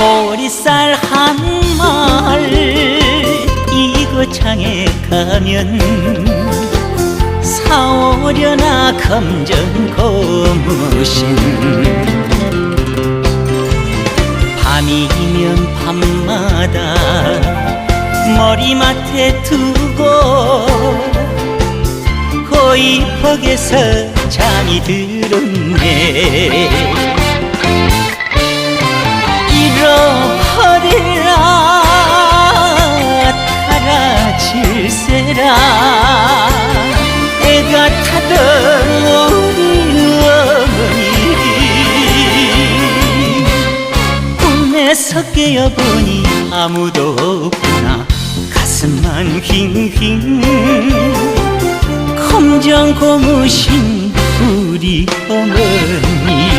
보리쌀 한 말. 이거창에 가면 사오려나 검정 고무신. 밤이면 밤마다 머리맡에 두고 고이복에서 잠이 들었네 질세라. 애가 타던 우리 어머니. 꿈에서 깨어보니 아무도 없구나. 가슴만 휑휑 검정 고무신 우리 어머니